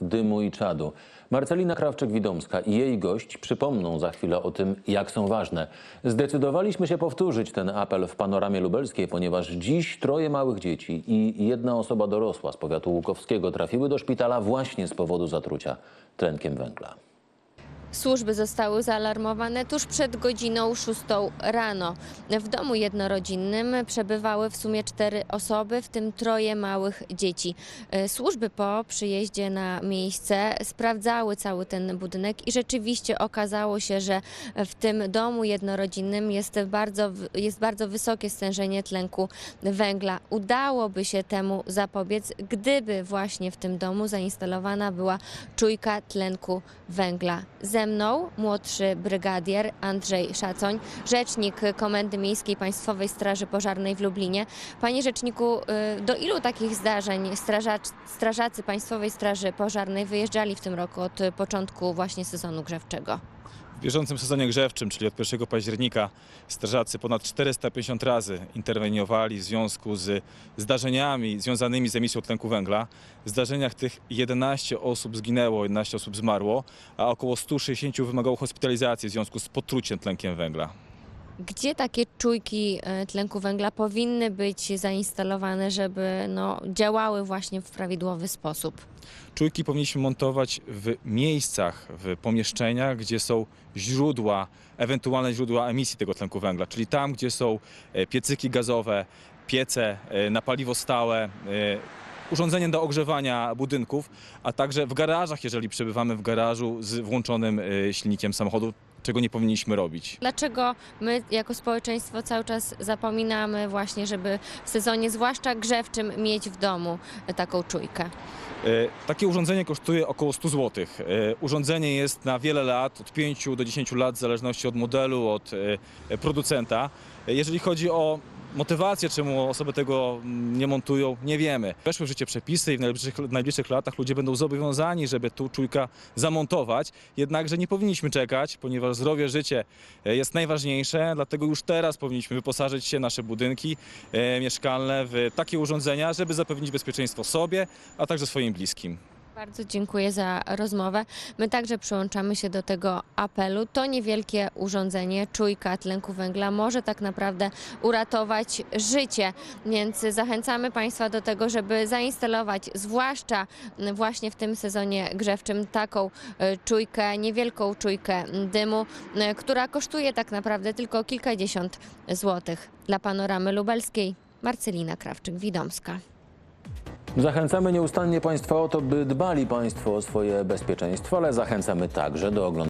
Dymu i Czadu. Marcelina Krawczyk-Widomska i jej gość przypomną za chwilę o tym, jak są ważne. Zdecydowaliśmy się powtórzyć ten apel w panoramie lubelskiej, ponieważ dziś troje małych dzieci i jedna osoba dorosła z powiatu łukowskiego trafiły do szpitala właśnie z powodu zatrucia tlenkiem węgla. Służby zostały zaalarmowane tuż przed godziną 6 rano. W domu jednorodzinnym przebywały w sumie cztery osoby, w tym troje małych dzieci. E, Służby po przyjeździe na miejsce sprawdzały cały ten budynek i rzeczywiście okazało się, że w tym domu jednorodzinnym jest bardzo, jest bardzo wysokie stężenie tlenku węgla. Udałoby się temu zapobiec, gdyby właśnie w tym domu zainstalowana była czujka tlenku węgla. Mną młodszy brygadier Andrzej Szacoń, rzecznik Komendy Miejskiej Państwowej Straży Pożarnej w Lublinie. Panie rzeczniku, y, do ilu takich zdarzeń strażacz, strażacy Państwowej Straży Pożarnej wyjeżdżali w tym roku od początku właśnie sezonu grzewczego? W bieżącym sezonie grzewczym, czyli od 1 października, strażacy ponad 450 razy interweniowali w związku z zdarzeniami związanymi z emisją tlenku węgla. W zdarzeniach tych 11 osób zginęło, 11 osób zmarło, a około 160 wymagało hospitalizacji w związku z potruciem tlenkiem węgla. Gdzie takie czujki y, tlenku węgla powinny być zainstalowane, żeby no, działały właśnie w prawidłowy sposób? Czujki powinniśmy montować w miejscach, w pomieszczeniach, gdzie są źródła, ewentualne źródła emisji tego tlenku węgla, czyli tam, gdzie są e, piecyki gazowe, piece e, na paliwo stałe, e, urządzenie do ogrzewania budynków, a także w garażach, jeżeli przebywamy w garażu z włączonym e, silnikiem samochodu, czego nie powinniśmy robić. Dlaczego my jako społeczeństwo cały czas zapominamy właśnie, żeby w sezonie zwłaszcza grzewczym mieć w domu taką czujkę? E, Takie urządzenie kosztuje około 100 zł. Urządzenie jest na wiele lat, od 5 do 10 lat, w zależności od modelu, od e, producenta. E, Jeżeli chodzi o motywację, czemu osoby tego mm, nie montują, nie wiemy. Weszły w życie przepisy i w najbliższych, w najbliższych latach ludzie będą zobowiązani, żeby tu czujka zamontować. Jednakże nie powinniśmy czekać, ponieważ zdrowie, życie e, jest najważniejsze, dlatego już teraz powinniśmy wyposażyć się, nasze budynki e, mieszkalne w takie urządzenia, żeby zapewnić bezpieczeństwo sobie, a także swoim bliskim. Bardzo dziękuję za rozmowę. My także przyłączamy się do tego apelu. To niewielkie urządzenie, czujka tlenku węgla, może tak naprawdę uratować życie, więc zachęcamy Państwa do tego, żeby zainstalować, zwłaszcza właśnie w tym sezonie grzewczym, taką e, czujkę, niewielką czujkę dymu, e, która kosztuje tak naprawdę tylko kilkadziesiąt złotych. Dla panoramy lubelskiej Marcelina Krawczyk-Widomska. Zachęcamy nieustannie Państwa o to, by dbali Państwo o swoje bezpieczeństwo, ale zachęcamy także do oglądania